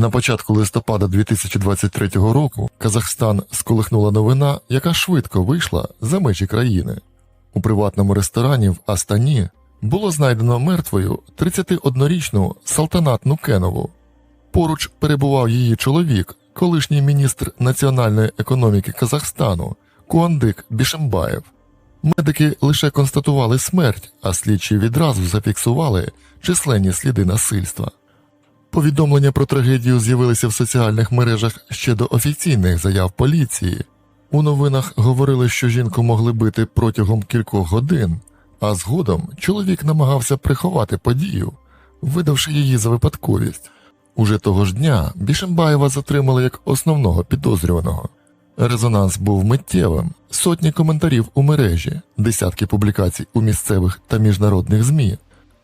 На початку листопада 2023 року Казахстан сколихнула новина, яка швидко вийшла за межі країни. У приватному ресторані в Астані було знайдено мертвою 31-річну Салтанат Нукенову. Поруч перебував її чоловік, колишній міністр національної економіки Казахстану Куандик Бішембаєв. Медики лише констатували смерть, а слідчі відразу зафіксували численні сліди насильства. Повідомлення про трагедію з'явилися в соціальних мережах ще до офіційних заяв поліції. У новинах говорили, що жінку могли бити протягом кількох годин, а згодом чоловік намагався приховати подію, видавши її за випадковість. Уже того ж дня Бішембаєва затримали як основного підозрюваного. Резонанс був миттєвим, сотні коментарів у мережі, десятки публікацій у місцевих та міжнародних ЗМІ.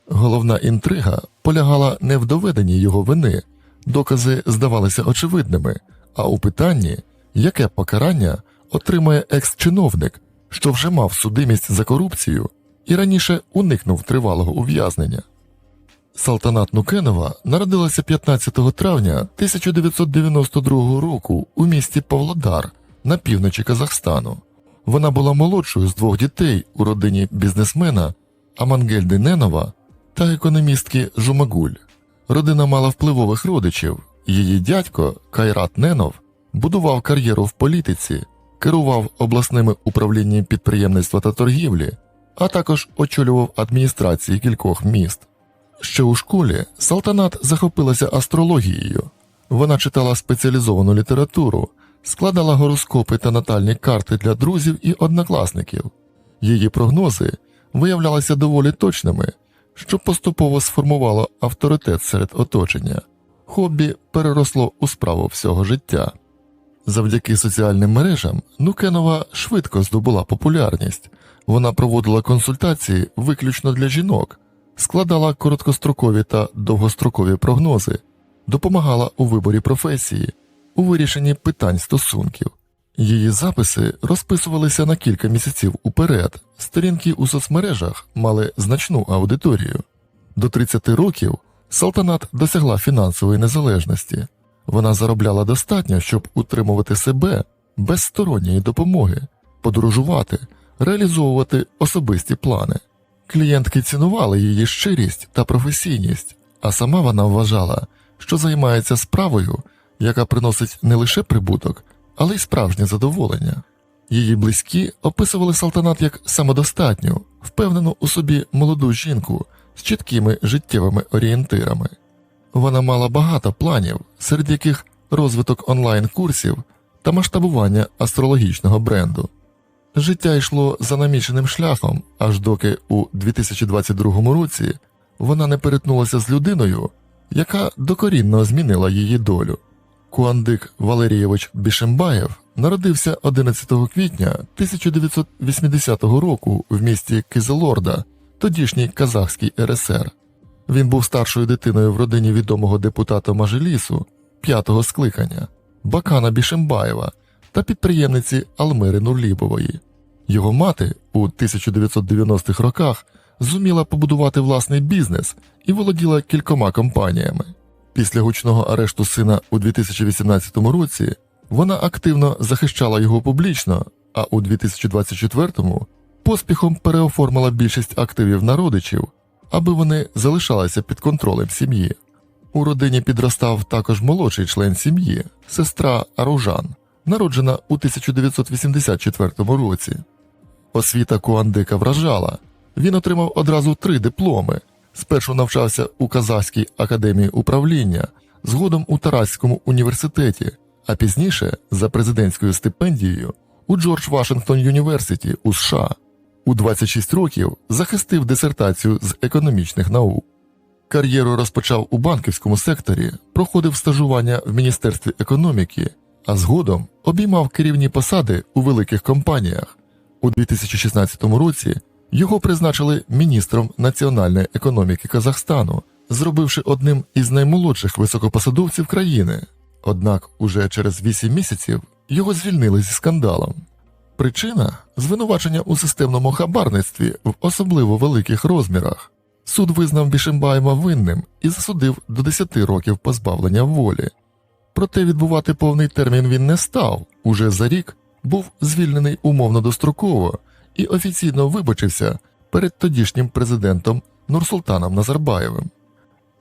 Головна інтрига полягала не в доведенні його вини, докази здавалися очевидними, а у питанні, яке покарання отримає екс-чиновник, що вже мав судимість за корупцію і раніше уникнув тривалого ув'язнення. Салтанат Нукенова народилася 15 травня 1992 року у місті Павлодар на півночі Казахстану. Вона була молодшою з двох дітей у родині бізнесмена Амангельди Ненова та економістки Жумагуль. Родина мала впливових родичів. Її дядько Кайрат Ненов будував кар'єру в політиці, керував обласними управлінням підприємництва та торгівлі, а також очолював адміністрації кількох міст. Ще у школі Салтанат захопилася астрологією. Вона читала спеціалізовану літературу, складала гороскопи та натальні карти для друзів і однокласників. Її прогнози виявлялися доволі точними, що поступово сформувало авторитет серед оточення. Хобі переросло у справу всього життя. Завдяки соціальним мережам Нукенова швидко здобула популярність. Вона проводила консультації виключно для жінок, складала короткострокові та довгострокові прогнози, допомагала у виборі професії, у вирішенні питань стосунків. Її записи розписувалися на кілька місяців уперед, сторінки у соцмережах мали значну аудиторію. До 30 років Салтанат досягла фінансової незалежності. Вона заробляла достатньо, щоб утримувати себе без сторонньої допомоги, подорожувати, реалізовувати особисті плани. Клієнтки цінували її щирість та професійність, а сама вона вважала, що займається справою, яка приносить не лише прибуток, але й справжнє задоволення. Її близькі описували салтанат як самодостатню, впевнену у собі молоду жінку з чіткими життєвими орієнтирами. Вона мала багато планів, серед яких розвиток онлайн-курсів та масштабування астрологічного бренду. Життя йшло за наміченим шляхом, аж доки у 2022 році вона не перетнулася з людиною, яка докорінно змінила її долю. Куандик Валерійович Бішембаєв народився 11 квітня 1980 року в місті Кизелорда, тодішній Казахський РСР. Він був старшою дитиною в родині відомого депутата Мажелісу п'ятого скликання Бакана Бішембаєва та підприємниці Алмири Нурлібової. Його мати у 1990-х роках зуміла побудувати власний бізнес і володіла кількома компаніями. Після гучного арешту сина у 2018 році вона активно захищала його публічно, а у 2024-му поспіхом переоформила більшість активів на родичів, аби вони залишалися під контролем сім'ї. У родині підростав також молодший член сім'ї, сестра Аружан, народжена у 1984 році. Освіта Куандика вражала. Він отримав одразу три дипломи. Спершу навчався у Казахській академії управління, згодом у Тараському університеті, а пізніше за президентською стипендією у Джордж Вашингтон Юніверситі у США. У 26 років захистив дисертацію з економічних наук. Кар'єру розпочав у банківському секторі, проходив стажування в Міністерстві економіки, а згодом обіймав керівні посади у великих компаніях. У 2016 році його призначили міністром національної економіки Казахстану, зробивши одним із наймолодших високопосадовців країни. Однак уже через 8 місяців його звільнили зі скандалом. Причина звинувачення у системному хабарництві в особливо великих розмірах. Суд визнав Бішембаєва винним і засудив до 10 років позбавлення волі. Проте відбувати повний термін він не став. Уже за рік був звільнений умовно достроково і офіційно вибачився перед тодішнім президентом Нурсултаном Назарбаєвим.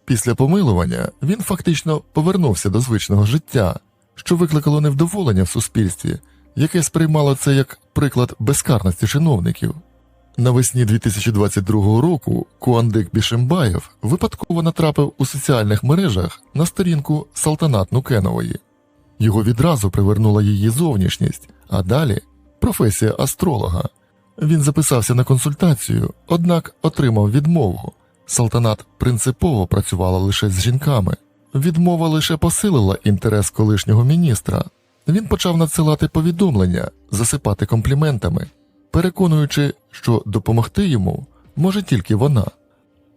Після помилування він фактично повернувся до звичного життя, що викликало невдоволення в суспільстві, яке сприймало це як приклад безкарності чиновників. Навесні 2022 року Куандик Бішембаєв випадково натрапив у соціальних мережах на сторінку Салтанат Нукенової. Його відразу привернула її зовнішність, а далі професія астролога. Він записався на консультацію, однак отримав відмову. Салтанат принципово працювала лише з жінками. Відмова лише посилила інтерес колишнього міністра. Він почав надсилати повідомлення, засипати компліментами, переконуючи, що допомогти йому може тільки вона.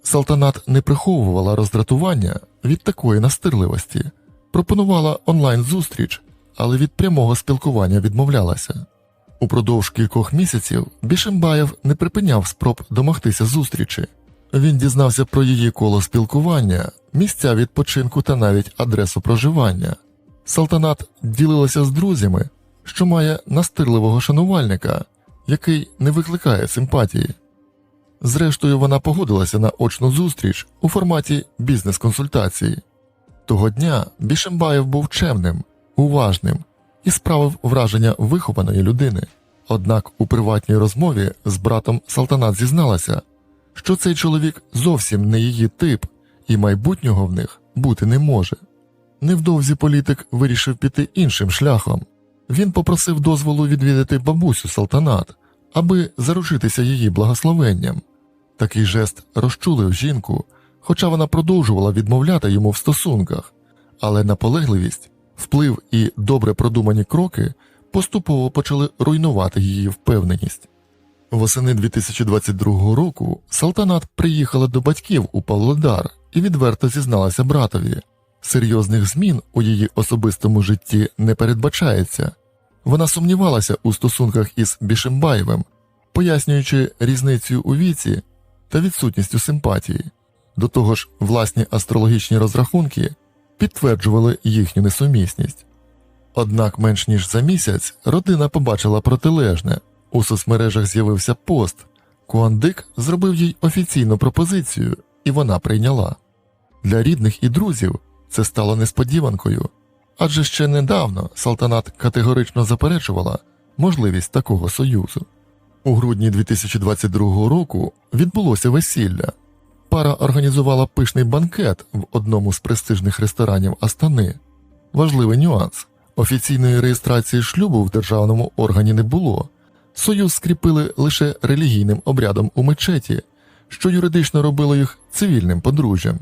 Салтанат не приховувала роздратування від такої настирливості, пропонувала онлайн-зустріч, але від прямого спілкування відмовлялася. Упродовж кількох місяців Бішембаєв не припиняв спроб домогтися зустрічі. Він дізнався про її коло спілкування, місця відпочинку та навіть адресу проживання. Салтанат ділилася з друзями, що має настирливого шанувальника, який не викликає симпатії. Зрештою, вона погодилася на очну зустріч у форматі бізнес-консультації. Того дня Бішембаєв був чемним, уважним і справив враження вихованої людини. Однак у приватній розмові з братом Салтанат зізналася, що цей чоловік зовсім не її тип, і майбутнього в них бути не може. Невдовзі політик вирішив піти іншим шляхом. Він попросив дозволу відвідати бабусю Салтанат, аби заручитися її благословенням. Такий жест розчулив жінку, хоча вона продовжувала відмовляти йому в стосунках, але наполегливість, вплив і добре продумані кроки поступово почали руйнувати її впевненість. Восени 2022 року Салтанат приїхала до батьків у Павлодар і відверто зізналася братові. Серйозних змін у її особистому житті не передбачається. Вона сумнівалася у стосунках із Бішембаєвим, пояснюючи різницю у віці та відсутністю симпатії. До того ж, власні астрологічні розрахунки підтверджували їхню несумісність. Однак менш ніж за місяць родина побачила протилежне. У соцмережах з'явився пост. Куандик зробив їй офіційну пропозицію, і вона прийняла. Для рідних і друзів це стало несподіванкою, адже ще недавно Салтанат категорично заперечувала можливість такого союзу. У грудні 2022 року відбулося весілля. Пара організувала пишний банкет в одному з престижних ресторанів Астани. Важливий нюанс офіційної реєстрації шлюбу в державному органі не було. Союз скріпили лише релігійним обрядом у мечеті, що юридично робило їх цивільним подружжям.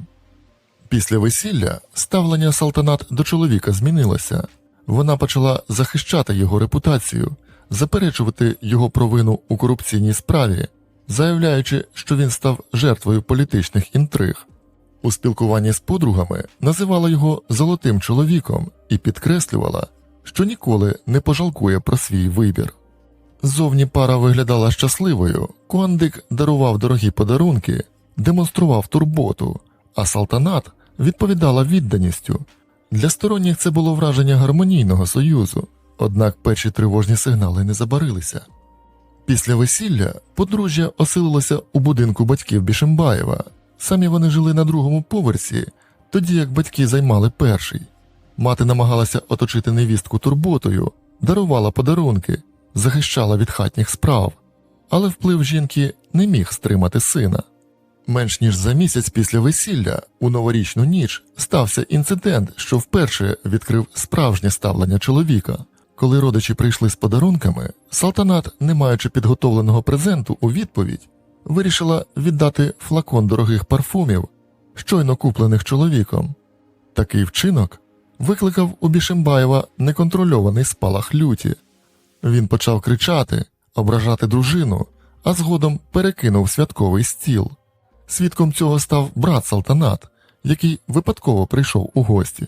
Після весілля ставлення Салтанат до чоловіка змінилося. Вона почала захищати його репутацію, заперечувати його провину у корупційній справі, заявляючи, що він став жертвою політичних інтриг. У спілкуванні з подругами називала його золотим чоловіком і підкреслювала, що ніколи не пожалкує про свій вибір. Зовні пара виглядала щасливою, Куандик дарував дорогі подарунки, демонстрував турботу, а Салтанат відповідала відданістю. Для сторонніх це було враження гармонійного союзу, однак перші тривожні сигнали не забарилися. Після весілля подружжя оселилося у будинку батьків Бішембаєва. Самі вони жили на другому поверсі, тоді як батьки займали перший. Мати намагалася оточити невістку турботою, дарувала подарунки, захищала від хатніх справ, але вплив жінки не міг стримати сина. Менш ніж за місяць після весілля, у новорічну ніч, стався інцидент, що вперше відкрив справжнє ставлення чоловіка. Коли родичі прийшли з подарунками, Салтанат, не маючи підготовленого презенту у відповідь, вирішила віддати флакон дорогих парфумів, щойно куплених чоловіком. Такий вчинок викликав у Бішембаєва неконтрольований спалах люті. Він почав кричати, ображати дружину, а згодом перекинув святковий стіл. Свідком цього став брат Салтанат, який випадково прийшов у гості.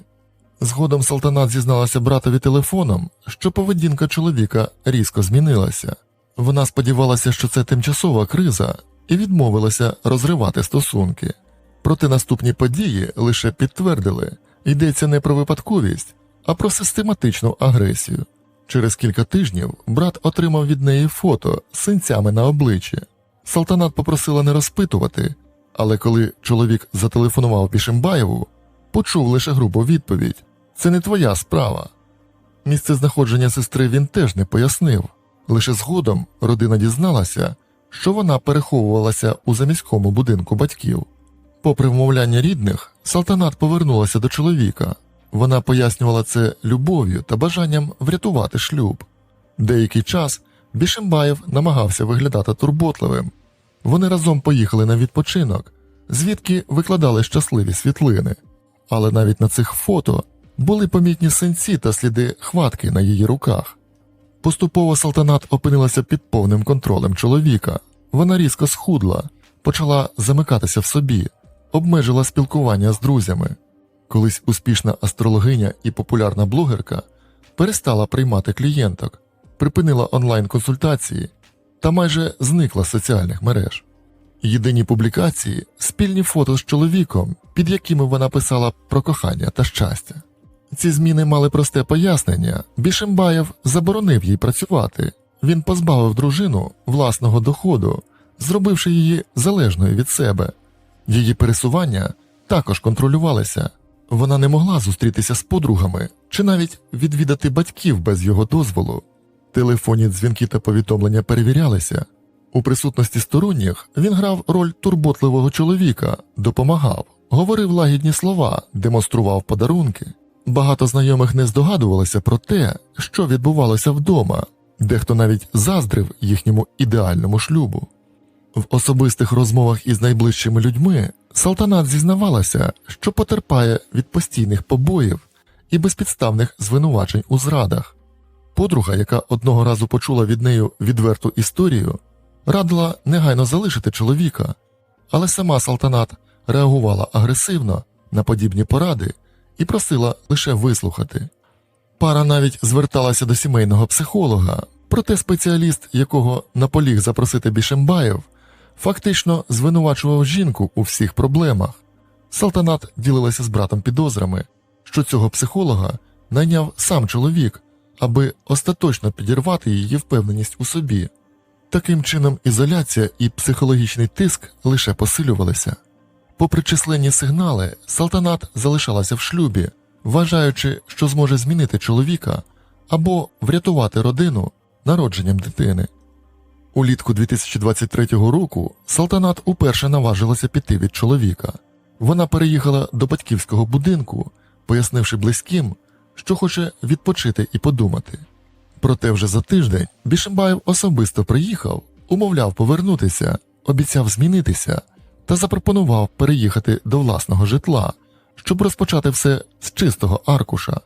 Згодом Салтанат зізналася братові телефоном, що поведінка чоловіка різко змінилася. Вона сподівалася, що це тимчасова криза, і відмовилася розривати стосунки. Проте наступні події лише підтвердили йдеться не про випадковість, а про систематичну агресію. Через кілька тижнів брат отримав від неї фото з синцями на обличчі. Салтанат попросила не розпитувати, але коли чоловік зателефонував Бішимбаєву, почув лише грубу відповідь: це не твоя справа. Місце знаходження сестри він теж не пояснив. Лише згодом родина дізналася, що вона переховувалася у заміському будинку батьків. Попри вмовляння рідних, Салтанат повернулася до чоловіка. Вона пояснювала це любов'ю та бажанням врятувати шлюб. Деякий час Бішембаєв намагався виглядати турботливим. Вони разом поїхали на відпочинок, звідки викладали щасливі світлини. Але навіть на цих фото були помітні синці та сліди хватки на її руках. Поступово Салтанат опинилася під повним контролем чоловіка. Вона різко схудла, почала замикатися в собі, обмежила спілкування з друзями. Колись успішна астрологиня і популярна блогерка перестала приймати клієнток, припинила онлайн-консультації та майже зникла з соціальних мереж. Єдині публікації спільні фото з чоловіком, під якими вона писала про кохання та щастя. Ці зміни мали просте пояснення. Бішембаєв заборонив їй працювати. Він позбавив дружину власного доходу, зробивши її залежною від себе. Її пересування також контролювалися. Вона не могла зустрітися з подругами чи навіть відвідати батьків без його дозволу. Телефонні дзвінки та повідомлення перевірялися. У присутності сторонніх він грав роль турботливого чоловіка, допомагав, говорив лагідні слова, демонстрував подарунки. Багато знайомих не здогадувалося про те, що відбувалося вдома, дехто навіть заздрив їхньому ідеальному шлюбу. В особистих розмовах із найближчими людьми Салтанат зізнавалася, що потерпає від постійних побоїв і безпідставних звинувачень у зрадах. Подруга, яка одного разу почула від неї відверту історію, радила негайно залишити чоловіка, але сама Салтанат реагувала агресивно на подібні поради і просила лише вислухати. Пара навіть зверталася до сімейного психолога, проте спеціаліст, якого наполіг запросити Бішембаєв, фактично звинувачував жінку у всіх проблемах. Салтанат ділилася з братом підозрами, що цього психолога найняв сам чоловік, аби остаточно підірвати її впевненість у собі. Таким чином, ізоляція і психологічний тиск лише посилювалися. Попри численні сигнали, Салтанат залишалася в шлюбі, вважаючи, що зможе змінити чоловіка або врятувати родину народженням дитини. Улітку 2023 року Салтанат уперше наважилася піти від чоловіка. Вона переїхала до батьківського будинку, пояснивши близьким, що хоче відпочити і подумати. Проте вже за тиждень Бішембаєв особисто приїхав, умовляв повернутися, обіцяв змінитися та запропонував переїхати до власного житла, щоб розпочати все з чистого аркуша.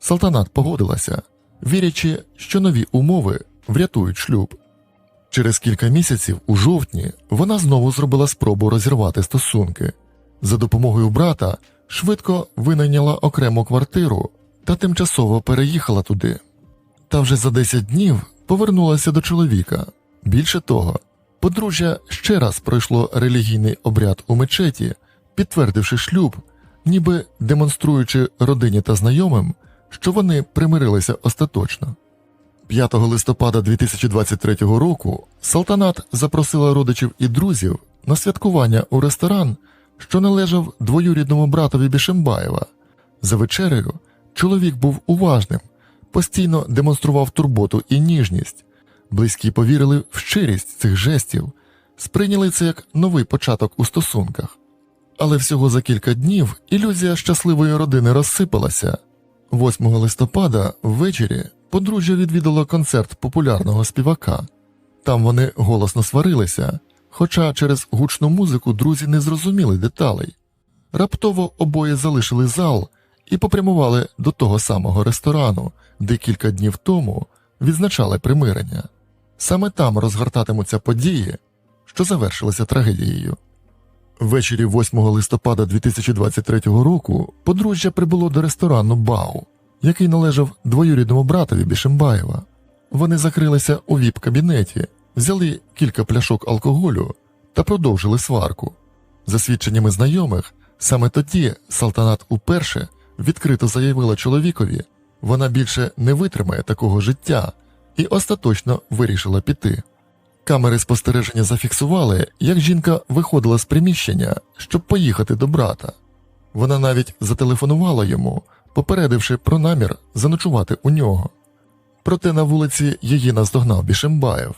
Салтанат погодилася, вірячи, що нові умови врятують шлюб. Через кілька місяців, у жовтні, вона знову зробила спробу розірвати стосунки. За допомогою брата швидко винайняла окрему квартиру та тимчасово переїхала туди. Та вже за 10 днів повернулася до чоловіка. Більше того, подружжя ще раз пройшло релігійний обряд у мечеті, підтвердивши шлюб, ніби демонструючи родині та знайомим, що вони примирилися остаточно. 5 листопада 2023 року Салтанат запросила родичів і друзів на святкування у ресторан, що належав двоюрідному братові Бішембаєва. За вечерею чоловік був уважним, постійно демонстрував турботу і ніжність. Близькі повірили в щирість цих жестів, сприйняли це як новий початок у стосунках. Але всього за кілька днів ілюзія щасливої родини розсипалася. 8 листопада ввечері подружжя відвідало концерт популярного співака. Там вони голосно сварилися, хоча через гучну музику друзі не зрозуміли деталей. Раптово обоє залишили зал і попрямували до того самого ресторану, де кілька днів тому відзначали примирення. Саме там розгортатимуться події, що завершилися трагедією. Ввечері 8 листопада 2023 року подружжя прибуло до ресторану Бау, який належав двоюрідному братові Бішембаєва. Вони закрилися у віп-кабінеті, взяли кілька пляшок алкоголю та продовжили сварку. За свідченнями знайомих, саме тоді Салтанат уперше відкрито заявила чоловікові, Вона більше не витримає такого життя і остаточно вирішила піти. Камери спостереження зафіксували, як жінка виходила з приміщення, щоб поїхати до брата. Вона навіть зателефонувала йому, попередивши про намір заночувати у нього. Проте на вулиці її наздогнав Бішембаєв.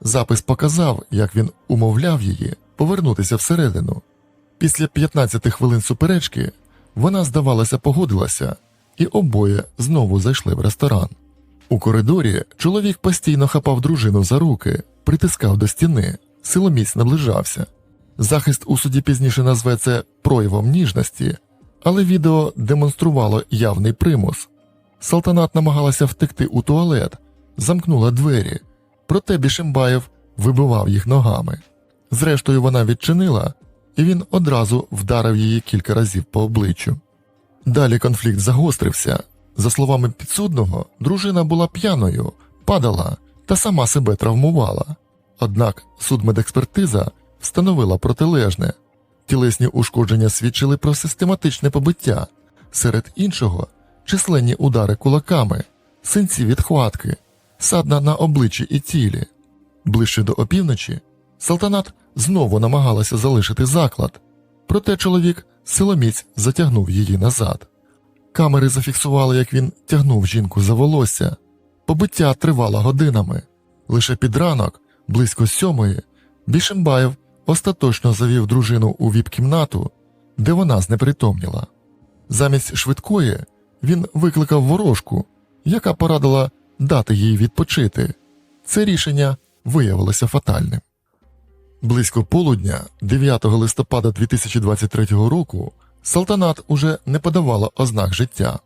Запис показав, як він умовляв її повернутися всередину. Після 15 хвилин суперечки вона, здавалося, погодилася, і обоє знову зайшли в ресторан. У коридорі чоловік постійно хапав дружину за руки, притискав до стіни, силоміць наближався. Захист у суді пізніше назве це проявом ніжності, але відео демонструвало явний примус. Салтанат намагалася втекти у туалет, замкнула двері, проте Бішембаєв вибивав їх ногами. Зрештою, вона відчинила, і він одразу вдарив її кілька разів по обличчю. Далі конфлікт загострився. За словами підсудного, дружина була п'яною, падала та сама себе травмувала. Однак судмедекспертиза встановила протилежне. Тілесні ушкодження свідчили про систематичне побиття, серед іншого численні удари кулаками, синці від хватки, садна на обличчі і тілі. Ближче до опівночі Салтанат знову намагалася залишити заклад, проте чоловік силоміць затягнув її назад. Камери зафіксували, як він тягнув жінку за волосся. Побиття тривало годинами. Лише під ранок, близько сьомої, Бішембаєв остаточно завів дружину у віп-кімнату, де вона знепритомніла. Замість швидкої він викликав ворожку, яка порадила дати їй відпочити. Це рішення виявилося фатальним. Близько полудня, 9 листопада 2023 року, Салтанат уже не подавала ознак життя.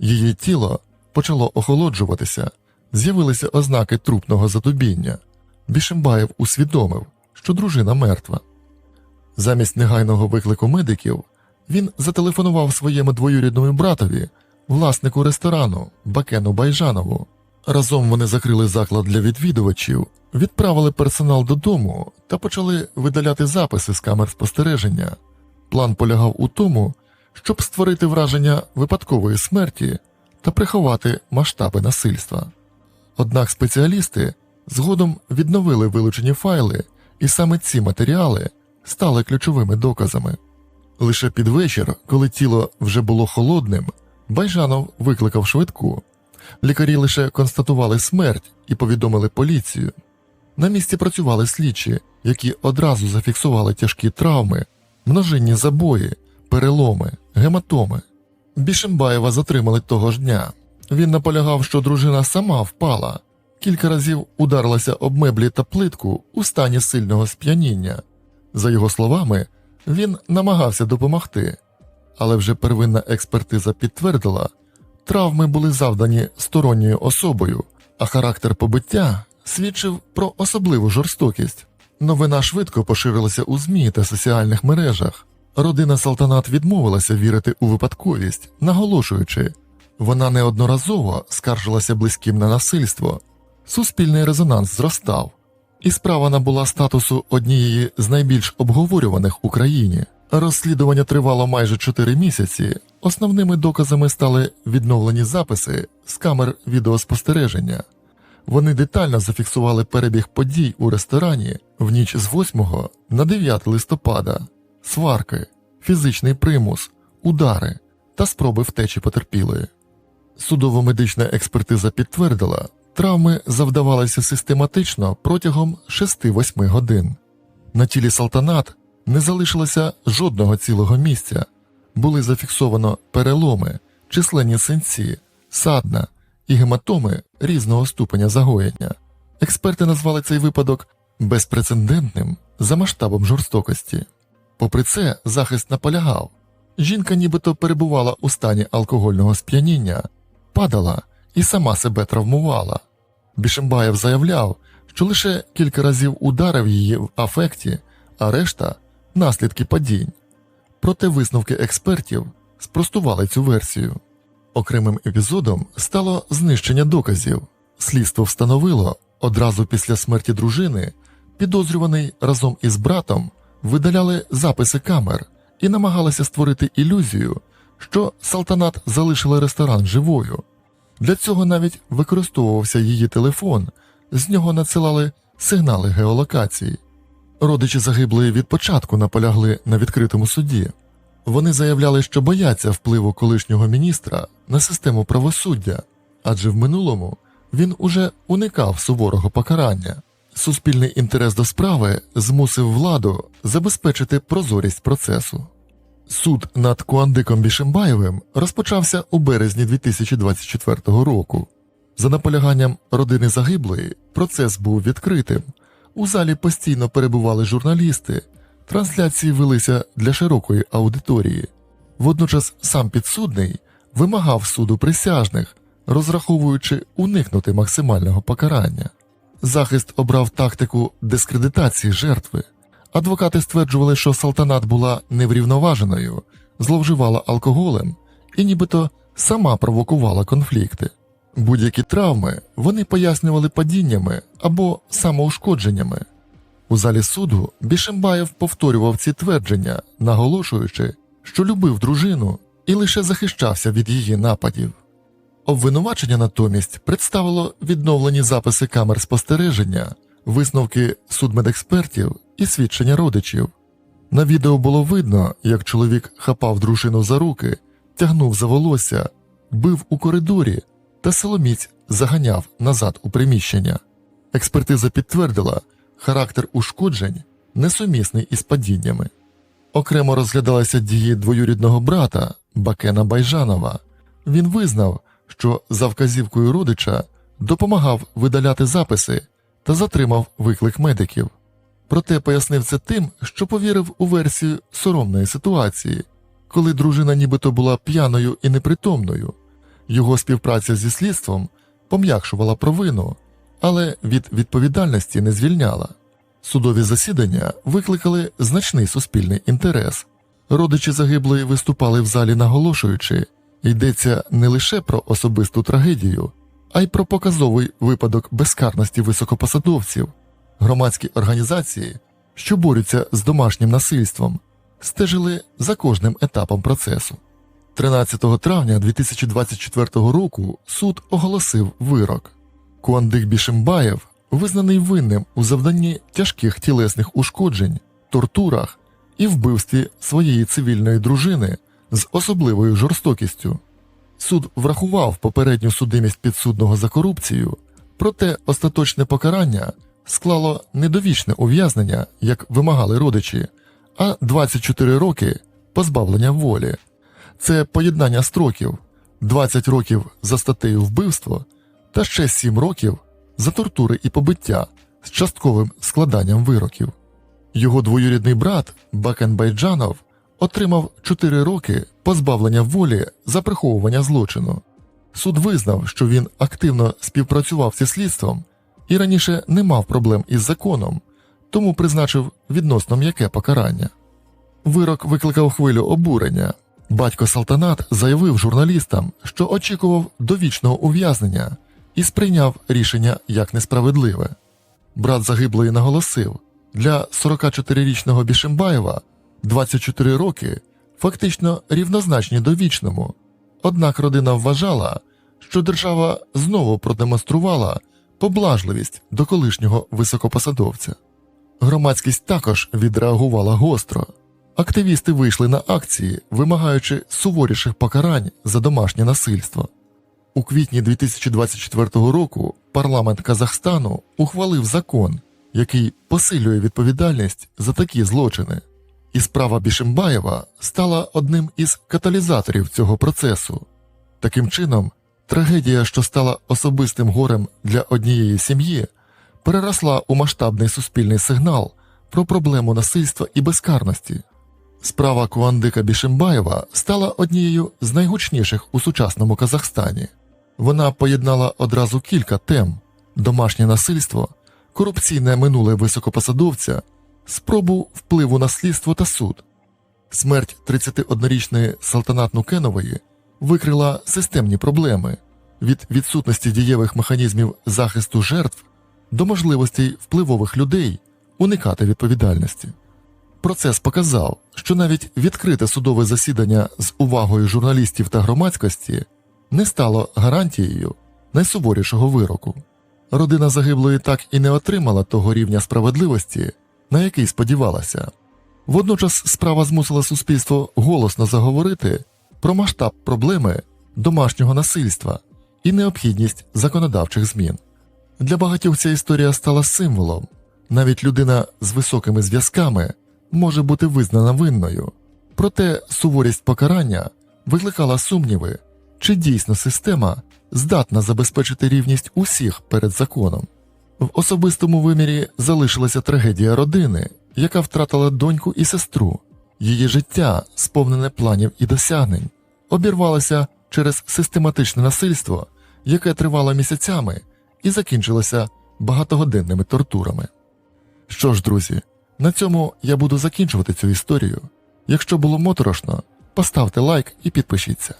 Її тіло почало охолоджуватися, з'явилися ознаки трупного задубіння. Бішембаєв усвідомив, що дружина мертва. Замість негайного виклику медиків він зателефонував своєму двоюрідному братові, власнику ресторану Бакену Байжанову. Разом вони закрили заклад для відвідувачів, відправили персонал додому та почали видаляти записи з камер спостереження. План полягав у тому, щоб створити враження випадкової смерті та приховати масштаби насильства. Однак спеціалісти згодом відновили вилучені файли, і саме ці матеріали стали ключовими доказами. Лише під вечір, коли тіло вже було холодним, Байжанов викликав швидку. Лікарі лише констатували смерть і повідомили поліцію. На місці працювали слідчі, які одразу зафіксували тяжкі травми, множинні забої, переломи, гематоми. Бішембаєва затримали того ж дня. Він наполягав, що дружина сама впала, кілька разів ударилася об меблі та плитку у стані сильного сп'яніння. За його словами, він намагався допомогти, але вже первинна експертиза підтвердила, травми були завдані сторонньою особою, а характер побиття свідчив про особливу жорстокість. Новина швидко поширилася у ЗМІ та соціальних мережах. Родина Салтанат відмовилася вірити у випадковість, наголошуючи, вона неодноразово скаржилася близьким на насильство. Суспільний резонанс зростав, і справа набула статусу однієї з найбільш обговорюваних в Україні. Розслідування тривало майже 4 місяці. Основними доказами стали відновлені записи з камер відеоспостереження. Вони детально зафіксували перебіг подій у ресторані в ніч з 8 на 9 листопада, сварки, фізичний примус, удари та спроби втечі потерпілої. Судово-медична експертиза підтвердила, травми завдавалися систематично протягом 6-8 годин. На тілі Салтанат не залишилося жодного цілого місця, були зафіксовано переломи, численні синці, садна і гематоми різного ступеня загоєння. Експерти назвали цей випадок безпрецедентним за масштабом жорстокості. Попри це, захист наполягав жінка нібито перебувала у стані алкогольного сп'яніння, падала і сама себе травмувала. Бішембаєв заявляв, що лише кілька разів ударив її в афекті, а решта наслідки падінь. Проте висновки експертів спростували цю версію. Окремим епізодом стало знищення доказів. Слідство встановило одразу після смерті дружини, підозрюваний разом із братом видаляли записи камер і намагалися створити ілюзію, що Салтанат залишила ресторан живою. Для цього навіть використовувався її телефон, з нього надсилали сигнали геолокації. Родичі загиблої від початку наполягли на відкритому суді. Вони заявляли, що бояться впливу колишнього міністра на систему правосуддя, адже в минулому він уже уникав суворого покарання. Суспільний інтерес до справи змусив владу забезпечити прозорість процесу. Суд над Куандиком Бішембаєвим розпочався у березні 2024 року. За наполяганням родини загиблої процес був відкритим. У залі постійно перебували журналісти, трансляції велися для широкої аудиторії. Водночас сам підсудний вимагав суду присяжних, розраховуючи уникнути максимального покарання. Захист обрав тактику дискредитації жертви. Адвокати стверджували, що Салтанат була неврівноваженою, зловживала алкоголем і нібито сама провокувала конфлікти. Будь-які травми вони пояснювали падіннями або самоушкодженнями. У залі суду Бішембаєв повторював ці твердження, наголошуючи, що любив дружину і лише захищався від її нападів. Обвинувачення натомість представило відновлені записи камер спостереження, висновки судмедекспертів і свідчення родичів. На відео було видно, як чоловік хапав дружину за руки, тягнув за волосся, бив у коридорі та силоміць заганяв назад у приміщення. Експертиза підтвердила, характер ушкоджень несумісний із падіннями. Окремо розглядалися дії двоюрідного брата Бакена Байжанова. Він визнав, що за вказівкою родича допомагав видаляти записи та затримав виклик медиків. Проте пояснив це тим, що повірив у версію соромної ситуації, коли дружина нібито була п'яною і непритомною. Його співпраця зі слідством пом'якшувала провину, але від відповідальності не звільняла. Судові засідання викликали значний суспільний інтерес. Родичі загиблої виступали в залі, наголошуючи, йдеться не лише про особисту трагедію, а й про показовий випадок безкарності високопосадовців. Громадські організації, що борються з домашнім насильством, стежили за кожним етапом процесу. 13 травня 2024 року суд оголосив вирок. Куандик Бішимбаєв визнаний винним у завданні тяжких тілесних ушкоджень, тортурах і вбивстві своєї цивільної дружини з особливою жорстокістю. Суд врахував попередню судимість підсудного за корупцію, проте остаточне покарання склало недовічне ув'язнення, як вимагали родичі, а 24 роки позбавлення волі. Це поєднання строків 20 років за статтею вбивство та ще 7 років за тортури і побиття з частковим складанням вироків. Його двоюрідний брат Бакен Байджанов отримав 4 роки позбавлення волі за приховування злочину. Суд визнав, що він активно співпрацював зі слідством і раніше не мав проблем із законом, тому призначив відносно м'яке покарання. Вирок викликав хвилю обурення. Батько Салтанат заявив журналістам, що очікував довічного ув'язнення і сприйняв рішення як несправедливе. Брат загиблої наголосив, для 44-річного Бішимбаєва 24 роки фактично рівнозначні довічному, однак родина вважала, що держава знову продемонструвала поблажливість до колишнього високопосадовця. Громадськість також відреагувала гостро. Активісти вийшли на акції, вимагаючи суворіших покарань за домашнє насильство. У квітні 2024 року парламент Казахстану ухвалив закон, який посилює відповідальність за такі злочини, і справа Бішимбаєва стала одним із каталізаторів цього процесу. Таким чином, трагедія, що стала особистим горем для однієї сім'ї, переросла у масштабний суспільний сигнал про проблему насильства і безкарності. Справа Куандика Бішимбаєва стала однією з найгучніших у сучасному Казахстані. Вона поєднала одразу кілька тем: домашнє насильство, корупційне минуле високопосадовця, спробу впливу на слідство та суд. Смерть 31-річної Салтанат Нукенової викрила системні проблеми від відсутності дієвих механізмів захисту жертв до можливостей впливових людей уникати відповідальності. Процес показав, що навіть відкрите судове засідання з увагою журналістів та громадськості не стало гарантією найсуворішого вироку. Родина загиблої так і не отримала того рівня справедливості, на який сподівалася. Водночас справа змусила суспільство голосно заговорити про масштаб проблеми домашнього насильства і необхідність законодавчих змін. Для багатьох ця історія стала символом. Навіть людина з високими зв'язками може бути визнана винною, проте суворість покарання викликала сумніви, чи дійсно система здатна забезпечити рівність усіх перед законом. В особистому вимірі залишилася трагедія родини, яка втратила доньку і сестру. Її життя, сповнене планів і досягнень, обірвалося через систематичне насильство, яке тривало місяцями і закінчилося багатогодинними тортурами. Що ж, друзі, на цьому я буду закінчувати цю історію. Якщо було моторошно, поставте лайк і підпишіться.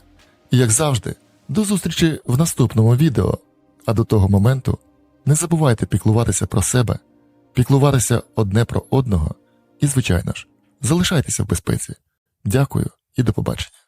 Як завжди, до зустрічі в наступному відео. А до того моменту не забувайте піклуватися про себе, піклуватися одне про одного і, звичайно ж, залишайтеся в безпеці. Дякую і до побачення.